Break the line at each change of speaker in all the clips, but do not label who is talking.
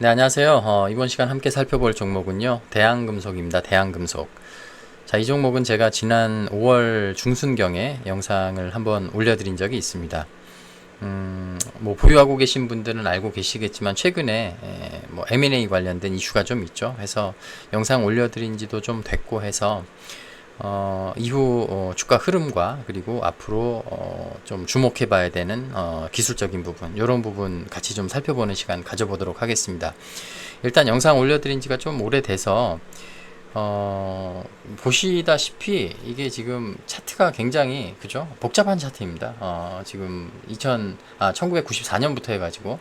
네, 안녕하세요. 어, 이번 시간 함께 살펴볼 종목은요. 대한금속입니다. 대한금속. 자, 이 종목은 제가 지난 5월 중순경에 영상을 한번 올려드린 적이 있습니다. 음, 뭐 보유하고 계신 분들은 알고 계시겠지만 최근에 에, 뭐 M&A 관련된 이슈가 좀 있죠. 해서 영상 올려드린 지도 좀 됐고 해서 어, 이후 어, 주가 흐름과 그리고 앞으로 어, 좀 주목해 봐야 되는 어, 기술적인 부분 이런 부분 같이 좀 살펴보는 시간 가져보도록 하겠습니다. 일단 영상 올려드린 지가 좀 오래돼서 어, 보시다시피 이게 지금 차트가 굉장히 그죠 복잡한 차트입니다. 어, 지금 2000 아, 1994년부터 해가지고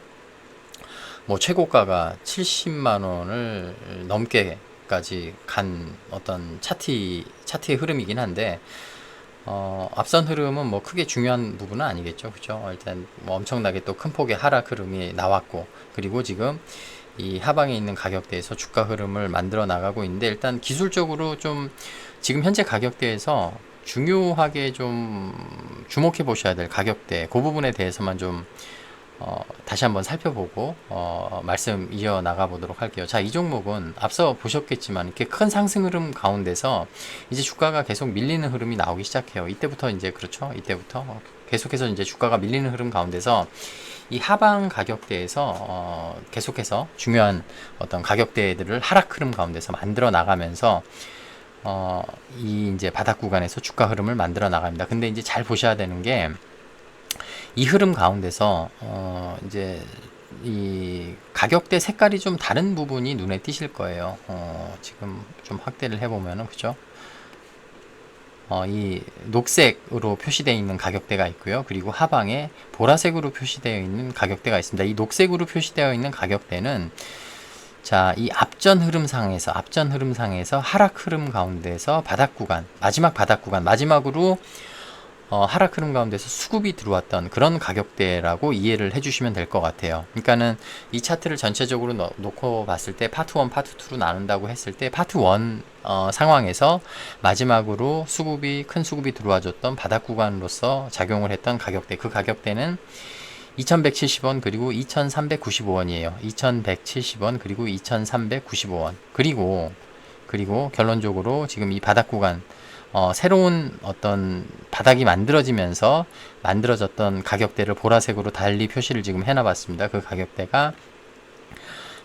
뭐 최고가가 70만 원을 넘게 까지 간 어떤 차트 차트의 흐름이긴 한데 어, 앞선 흐름은 뭐 크게 중요한 부분은 아니겠죠, 그죠? 일단 뭐 엄청나게 또 큰 폭의 하락 흐름이 나왔고 그리고 지금 이 하방에 있는 가격대에서 주가 흐름을 만들어 나가고 있는데 일단 기술적으로 좀 지금 현재 가격대에서 중요하게 좀 주목해 보셔야 될 가격대 그 부분에 대해서만 좀 어, 다시 한번 살펴보고 어, 말씀 이어 나가 보도록 할게요. 자, 이 종목은 앞서 보셨겠지만 이렇게 큰 상승 흐름 가운데서 이제 주가가 계속 밀리는 흐름이 나오기 시작해요. 이때부터 이제 그렇죠. 이때부터 계속해서 이제 주가가 밀리는 흐름 가운데서 이 하방 가격대에서 어, 계속해서 중요한 어떤 가격대들을 하락 흐름 가운데서 만들어 나가면서 어, 이 이제 바닥 구간에서 주가 흐름을 만들어 나갑니다. 근데 이제 잘 보셔야 되는 게 이 흐름 가운데서 어 이제 이 가격대 색깔이 좀 다른 부분이 눈에 띄실 거예요. 어 지금 좀 확대를 해보면은 그죠? 어, 이 녹색으로 표시되어 있는 가격대가 있고요. 그리고 하방에 보라색으로 표시되어 있는 가격대가 있습니다. 이 녹색으로 표시되어 있는 가격대는 자, 이 앞전 흐름상에서 앞전 흐름상에서 하락 흐름 가운데서 바닥 구간, 마지막 바닥 구간, 마지막으로 어, 하락 흐름 가운데서 수급이 들어왔던 그런 가격대라고 이해를 해주시면 될 것 같아요. 그러니까는 이 차트를 전체적으로 넣, 놓고 봤을 때 파트 1, 파트 2로 나눈다고 했을 때 파트 1 어, 상황에서 마지막으로 수급이 큰 수급이 들어와줬던 바닥 구간으로서 작용을 했던 가격대 그 가격대는 2170원 그리고 2395원이에요. 2170원 그리고 2395원 그리고 그리고 결론적으로 지금 이 바닥 구간 어, 새로운 어떤 바닥이 만들어지면서 만들어졌던 가격대를 보라색으로 달리 표시를 지금 해놔봤습니다. 그 가격대가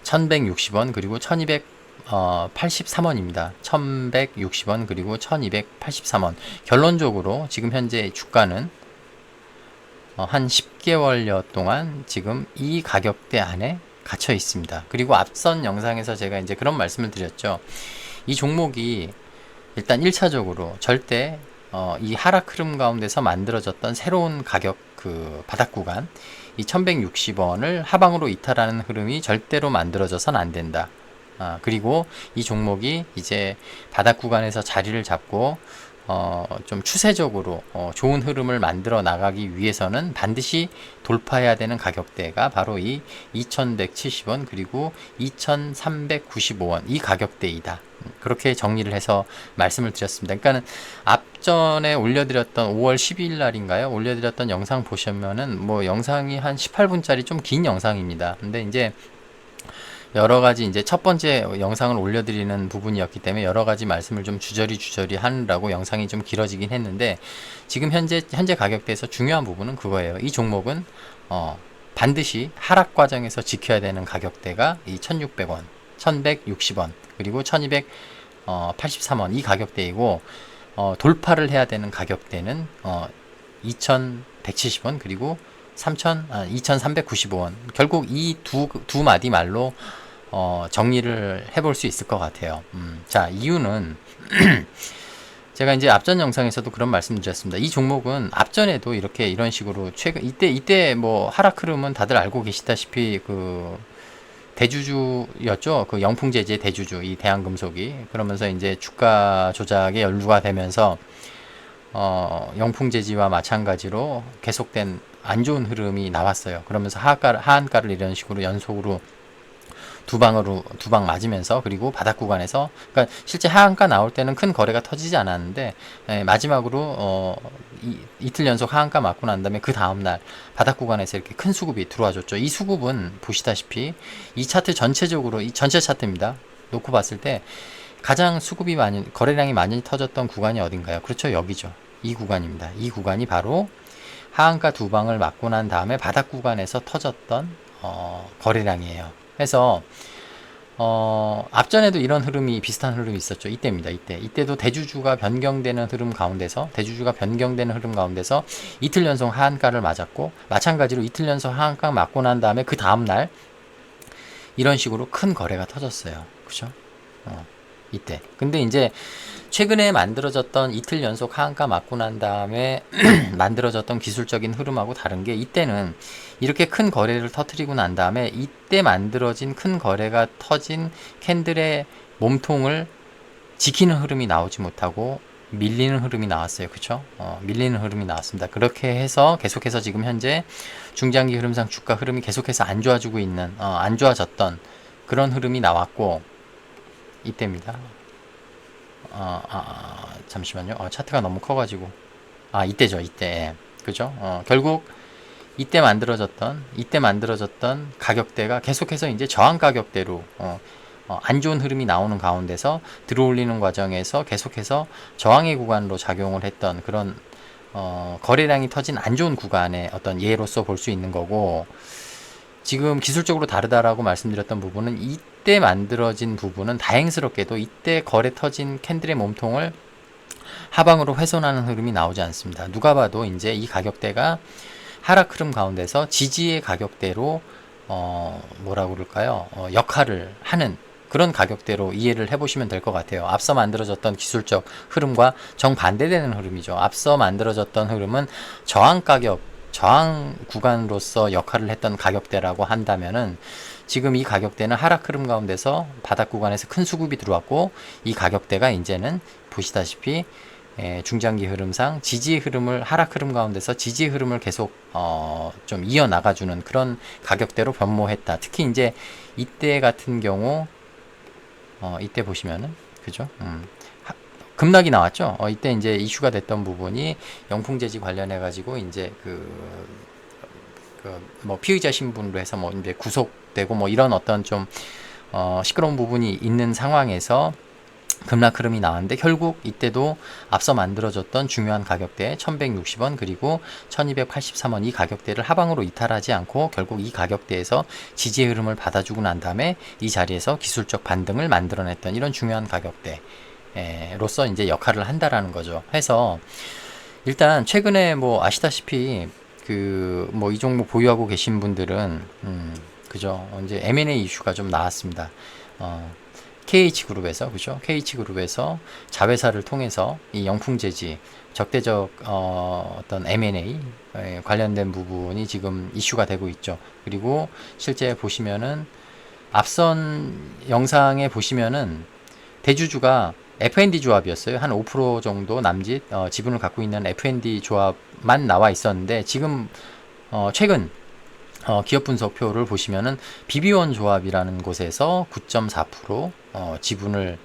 1160원 그리고 1283원입니다. 1160원 그리고 1283원. 결론적으로 지금 현재 주가는 어, 한 10개월여 동안 지금 이 가격대 안에 갇혀 있습니다. 그리고 앞선 영상에서 제가 이제 그런 말씀을 드렸죠. 이 종목이 일단 1차적으로 절대 어, 이 하락 흐름 가운데서 만들어졌던 새로운 가격 그 바닥 구간 이 1160원을 하방으로 이탈하는 흐름이 절대로 만들어져선 안 된다. 아, 그리고 이 종목이 이제 바닥 구간에서 자리를 잡고 어, 좀 추세적으로 어, 좋은 흐름을 만들어 나가기 위해서는 반드시 돌파해야 되는 가격대가 바로 이 2170원 그리고 2395원 이 가격대이다. 그렇게 정리를 해서 말씀을 드렸습니다. 그러니까는 앞전에 올려드렸던 5월 12일 날인가요? 올려드렸던 영상 보시면은 뭐 영상이 한 18분짜리 좀 긴 영상입니다. 근데 이제 여러 가지 이제 첫 번째 영상을 올려드리는 부분이었기 때문에 여러 가지 말씀을 좀 주저리 주저리 하느라고 영상이 좀 길어지긴 했는데 지금 현재 현재 가격대에서 중요한 부분은 그거예요. 이 종목은 어 반드시 하락 과정에서 지켜야 되는 가격대가 이 1,600원, 1,160원, 그리고 1,283원 이 가격대이고 어 돌파를 해야 되는 가격대는 어 2,170원 그리고 3,000, 아, 2,395원. 결국 이 두, 두 마디 말로 어, 정리를 해볼 수 있을 것 같아요. 음, 자, 이유는 제가 이제 앞전 영상에서도 그런 말씀 드렸습니다. 이 종목은 앞전에도 이렇게 이런 식으로 최근 이때 이때 뭐 하락 흐름은 다들 알고 계시다시피 그 대주주였죠. 그 영풍제재 대주주 이 대한금속이 그러면서 이제 주가 조작에 연루가 되면서 어, 영풍제지와 마찬가지로 계속된 안 좋은 흐름이 나왔어요. 그러면서 하한가를, 이런 식으로 연속으로 두 방으로 두 방 맞으면서 그리고 바닥 구간에서 그러니까 실제 하한가 나올 때는 큰 거래가 터지지 않았는데 에, 마지막으로 어, 이, 이틀 연속 하한가 맞고 난 다음에 그 다음 날 바닥 구간에서 이렇게 큰 수급이 들어와줬죠. 이 수급은 보시다시피 이 차트 전체적으로 이 전체 차트입니다. 놓고 봤을 때 가장 수급이 많이 거래량이 많이 터졌던 구간이 어딘가요? 그렇죠 여기죠. 이 구간입니다. 이 구간이 바로 하한가 두 방을 맞고 난 다음에 바닥 구간에서 터졌던 어, 거래량이에요. 그래서 어, 앞전에도 이런 흐름이 비슷한 흐름이 있었죠. 이때입니다. 이때. 이때도 대주주가 변경되는 흐름 가운데서 대주주가 변경되는 흐름 가운데서 이틀 연속 하한가를 맞았고 마찬가지로 이틀 연속 하한가 맞고 난 다음에 그 다음 날 이런 식으로 큰 거래가 터졌어요. 그죠? 어, 이때. 근데 이제 최근에 만들어졌던 이틀 연속 하한가 맞고 난 다음에 만들어졌던 기술적인 흐름하고 다른 게 이때는 이렇게 큰 거래를 터트리고 난 다음에 이때 만들어진 큰 거래가 터진 캔들의 몸통을 지키는 흐름이 나오지 못하고 밀리는 흐름이 나왔어요. 그쵸? 어, 밀리는 흐름이 나왔습니다. 그렇게 해서 계속해서 지금 현재 중장기 흐름상 주가 흐름이 계속해서 안 좋아지고 있는, 어, 안 좋아졌던 그런 흐름이 나왔고, 이때입니다. 어, 아, 아, 잠시만요. 어, 차트가 너무 커가지고. 아, 이때죠, 이때. 그죠? 어, 결국, 이때 만들어졌던, 이때 만들어졌던 가격대가 계속해서 이제 저항 가격대로, 어, 어, 안 좋은 흐름이 나오는 가운데서 들어올리는 과정에서 계속해서 저항의 구간으로 작용을 했던 그런, 어, 거래량이 터진 안 좋은 구간의 어떤 예로서 볼 수 있는 거고, 지금 기술적으로 다르다라고 말씀드렸던 부분은 이때 만들어진 부분은 다행스럽게도 이때 거래 터진 캔들의 몸통을 하방으로 훼손하는 흐름이 나오지 않습니다. 누가 봐도 이제 이 가격대가 하락 흐름 가운데서 지지의 가격대로 어 뭐라고 그럴까요? 어 역할을 하는 그런 가격대로 이해를 해보시면 될 것 같아요. 앞서 만들어졌던 기술적 흐름과 정반대되는 흐름이죠. 앞서 만들어졌던 흐름은 저항 가격 저항 구간으로서 역할을 했던 가격대라고 한다면은 지금 이 가격대는 하락 흐름 가운데서 바닥 구간에서 큰 수급이 들어왔고 이 가격대가 이제는 보시다시피 에, 중장기 흐름상 지지 흐름을 하락 흐름 가운데서 지지 흐름을 계속 어, 좀 이어 나가주는 그런 가격대로 변모했다. 특히 이제 이때 같은 경우 어, 이때 보시면은 그죠? 음, 급락이 나왔죠. 어, 이때 이제 이슈가 됐던 부분이 영풍재지 관련해 가지고 이제 그, 그 뭐 피의자 신분으로 해서 뭐 이제 구속되고 뭐 이런 어떤 좀 어, 시끄러운 부분이 있는 상황에서 급락 흐름이 나왔는데 결국 이때도 앞서 만들어졌던 중요한 가격대 1160원 그리고 1283원 이 가격대를 하방으로 이탈하지 않고 결국 이 가격대에서 지지 흐름을 받아주고 난 다음에 이 자리에서 기술적 반등을 만들어냈던 이런 중요한 가격대 로서 이제 역할을 한다라는 거죠. 해서 일단 최근에 뭐 아시다시피 그 뭐 이 종목 보유하고 계신 분들은 음 그죠 이제 M&A 이슈가 좀 나왔습니다. 어 KH 그룹에서 그죠 KH 그룹에서 자회사를 통해서 이 영풍재지 적대적 어, 어떤 M&A 관련된 부분이 지금 이슈가 되고 있죠. 그리고 실제 보시면은 앞선 영상에 보시면은 대주주가 F&D 조합이었어요. 한 5% 정도 남짓 어, 지분을 갖고 있는 F&D 조합만 나와 있었는데 지금 어, 최근 어, 기업 분석표를 보시면은 비비원 조합이라는 곳에서 9.4% 어, 지분을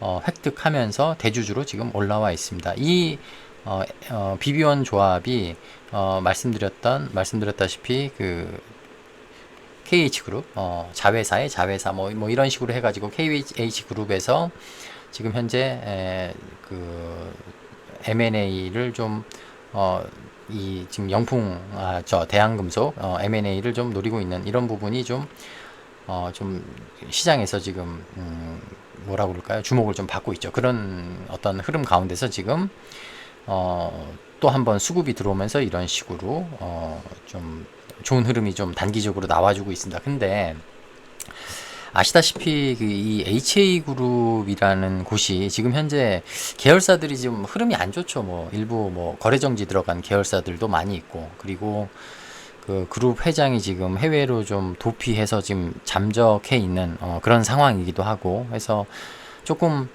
어, 획득하면서 대주주로 지금 올라와 있습니다. 이 어, 어, 비비원 조합이 어, 말씀드렸던 말씀드렸다시피 그 KH 그룹 어, 자회사의 자회사 뭐, 뭐 이런 식으로 해가지고 KH 그룹에서 지금 현재 에, 그 M&A를 좀 어, 이 지금 영풍 아, 저 대한금속 어, M&A를 좀 노리고 있는 이런 부분이 좀 어, 좀 시장에서 지금 음, 뭐라고 그럴까요? 주목을 좀 받고 있죠. 그런 어떤 흐름 가운데서 지금 어, 또 한 번 수급이 들어오면서 이런 식으로 어, 좀 좋은 흐름이 좀 단기적으로 나와주고 있습니다. 근데 아시다시피 그이 HA 그룹이라는 곳이 지금 현재 계열사들이 지금 흐름이 안 좋죠. 뭐 일부 뭐 거래 정지 들어간 계열사들도 많이 있고 그리고 그 그룹 회장이 지금 해외로 좀 도피해서 지금 잠적해 있는 어 그런 상황이기도 하고 해서 조금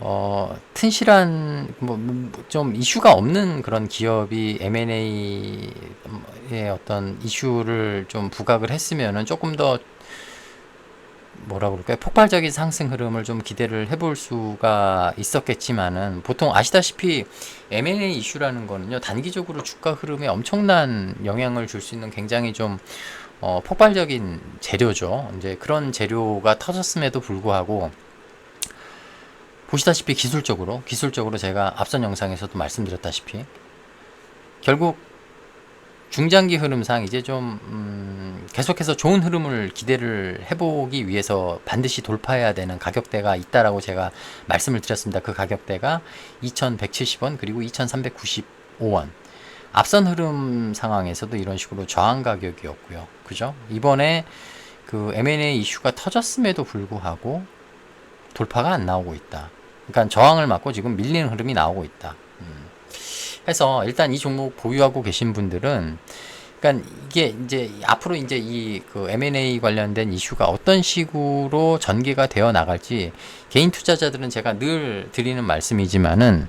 어, 튼실한, 뭐, 좀 이슈가 없는 그런 기업이 M&A의 어떤 이슈를 좀 부각을 했으면은 조금 더 뭐라 그럴까요? 폭발적인 상승 흐름을 좀 기대를 해볼 수가 있었겠지만은 보통 아시다시피 M&A 이슈라는 거는요 단기적으로 주가 흐름에 엄청난 영향을 줄 수 있는 굉장히 좀 어, 폭발적인 재료죠. 이제 그런 재료가 터졌음에도 불구하고 보시다시피 기술적으로 기술적으로 제가 앞선 영상에서도 말씀드렸다시피 결국 중장기 흐름상 이제 좀 음, 계속해서 좋은 흐름을 기대를 해보기 위해서 반드시 돌파해야 되는 가격대가 있다라고 제가 말씀을 드렸습니다. 그 가격대가 2,170원 그리고 2,395원. 앞선 흐름 상황에서도 이런 식으로 저항 가격이었고요. 그죠? 이번에 그 M&A 이슈가 터졌음에도 불구하고 돌파가 안 나오고 있다. 그러니까 저항을 맞고 지금 밀리는 흐름이 나오고 있다. 음. 해서 일단 이 종목 보유하고 계신 분들은 그러니까 이게 이제 앞으로 이제 이 그 M&A 관련된 이슈가 어떤 식으로 전개가 되어 나갈지 개인 투자자들은 제가 늘 드리는 말씀이지만은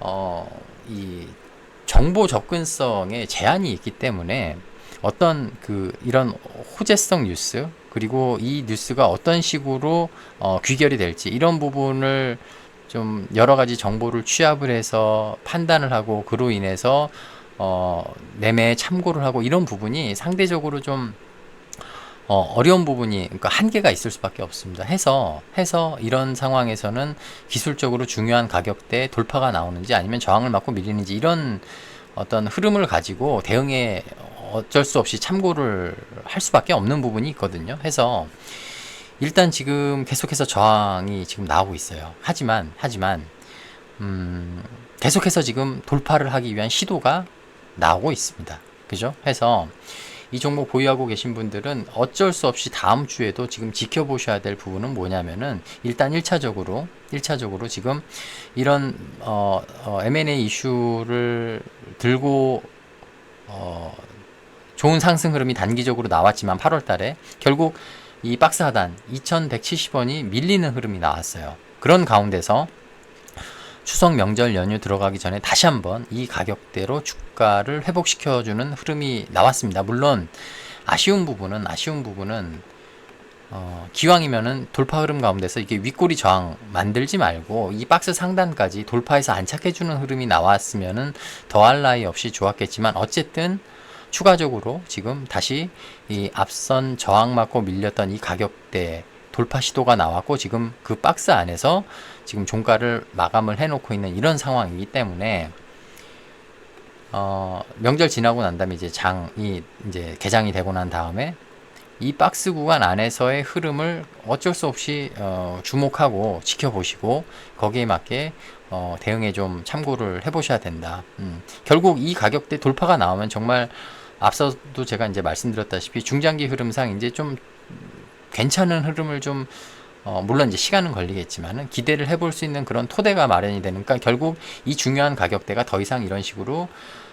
어이 정보 접근성에 제한이 있기 때문에 어떤 그 이런 호재성 뉴스 그리고 이 뉴스가 어떤 식으로 어 귀결이 될지 이런 부분을 좀 여러 가지 정보를 취합을 해서 판단을 하고 그로 인해서 어, 매매에 참고를 하고 이런 부분이 상대적으로 좀 어, 어려운 부분이 그러니까 한계가 있을 수밖에 없습니다. 해서 해서 이런 상황에서는 기술적으로 중요한 가격대 돌파가 나오는지 아니면 저항을 맞고 밀리는지 이런 어떤 흐름을 가지고 대응에 어쩔 수 없이 참고를 할 수밖에 없는 부분이 있거든요. 해서 일단 지금 계속해서 저항이 지금 나오고 있어요. 하지만 하지만 음, 계속해서 지금 돌파를 하기 위한 시도가 나오고 있습니다. 그죠? 해서 이 종목 보유하고 계신 분들은 어쩔 수 없이 다음 주에도 지금 지켜보셔야 될 부분은 뭐냐면은 일단 1차적으로 1차적으로 지금 이런 어, 어 M&A 이슈를 들고 어 좋은 상승 흐름이 단기적으로 나왔지만 8월 달에 결국 이 박스 하단 2170원이 밀리는 흐름이 나왔어요. 그런 가운데서 추석 명절 연휴 들어가기 전에 다시 한번 이 가격대로 주가를 회복시켜주는 흐름이 나왔습니다. 물론 아쉬운 부분은 아쉬운 부분은 어, 기왕이면은 돌파 흐름 가운데서 이게 윗꼬리 저항 만들지 말고 이 박스 상단까지 돌파해서 안착해주는 흐름이 나왔으면은 더할 나위 없이 좋았겠지만 어쨌든 추가적으로 지금 다시 이 앞선 저항 맞고 밀렸던 이 가격대 돌파 시도가 나왔고 지금 그 박스 안에서 지금 종가를 마감을 해놓고 있는 이런 상황이기 때문에 어, 명절 지나고 난 다음에 이제 장이 이제 개장이 되고 난 다음에 이 박스 구간 안에서의 흐름을 어쩔 수 없이 어, 주목하고 지켜보시고 거기에 맞게 어, 대응에 좀 참고를 해보셔야 된다. 음, 결국 이 가격대 돌파가 나오면 정말 앞서도 제가 이제 말씀드렸다시피 중장기 흐름상 이제 좀 괜찮은 흐름을 좀 어, 물론 이제 시간은 걸리겠지만은 기대를 해볼 수 있는 그런 토대가 마련이 되니까 그러니까 결국 이 중요한 가격대가 더 이상 이런 식으로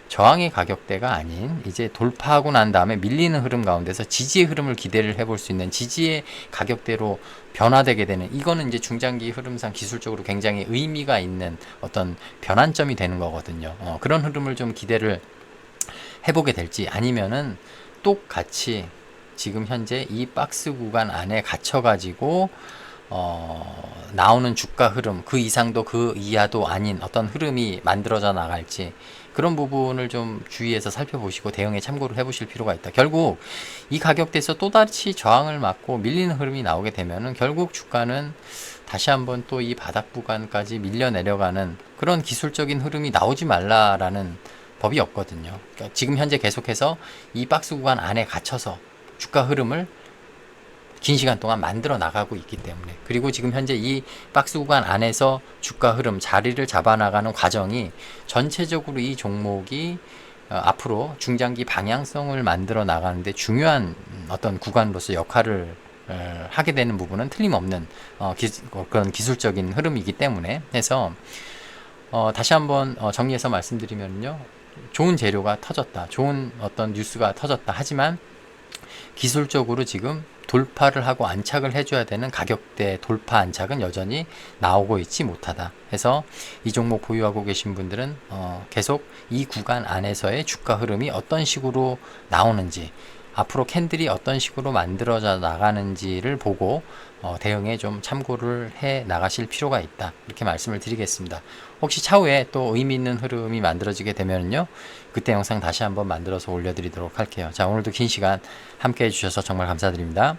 저항의 가격대가 아닌 이제 돌파하고 난 다음에 밀리는 흐름 가운데서 지지의 흐름을 기대를 해볼 수 있는 지지의 가격대로 변화되게 되는 이거는 이제 중장기 흐름상 기술적으로 굉장히 의미가 있는 어떤 변환점이 되는 거거든요. 어, 그런 흐름을 좀 기대를 해보게 될지 아니면은 똑같이 지금 현재 이 박스 구간 안에 갇혀가지고 어, 나오는 주가 흐름 그 이상도 그 이하도 아닌 어떤 흐름이 만들어져 나갈지 그런 부분을 좀 주의해서 살펴보시고 대응에 참고를 해보실 필요가 있다. 결국 이 가격대에서 또다시 저항을 맞고 밀리는 흐름이 나오게 되면은 결국 주가는 다시 한번 또 이 바닥 구간까지 밀려 내려가는 그런 기술적인 흐름이 나오지 말라라는 법이 없거든요. 그러니까 지금 현재 계속해서 이 박스 구간 안에 갇혀서 주가 흐름을 긴 시간 동안 만들어 나가고 있기 때문에 그리고 지금 현재 이 박스 구간 안에서 주가 흐름 자리를 잡아 나가는 과정이 전체적으로 이 종목이 어, 앞으로 중장기 방향성을 만들어 나가는데 중요한 어떤 구간으로서 역할을 어, 하게 되는 부분은 틀림없는 어, 기, 그런 기술적인 흐름이기 때문에 해서 어, 다시 한번 어, 정리해서 말씀드리면요 좋은 재료가 터졌다. 좋은 어떤 뉴스가 터졌다. 하지만 기술적으로 지금 돌파를 하고 안착을 해줘야 되는 가격대 돌파 안착은 여전히 나오고 있지 못하다. 해서 이 종목 보유하고 계신 분들은 어 계속 이 구간 안에서의 주가 흐름이 어떤 식으로 나오는지 앞으로 캔들이 어떤 식으로 만들어져 나가는지를 보고 어, 대응에 좀 참고를 해 나가실 필요가 있다. 이렇게 말씀을 드리겠습니다. 혹시 차후에 또 의미 있는 흐름이 만들어지게 되면요. 그때 영상 다시 한번 만들어서 올려드리도록 할게요. 자, 오늘도 긴 시간 함께 해주셔서 정말 감사드립니다.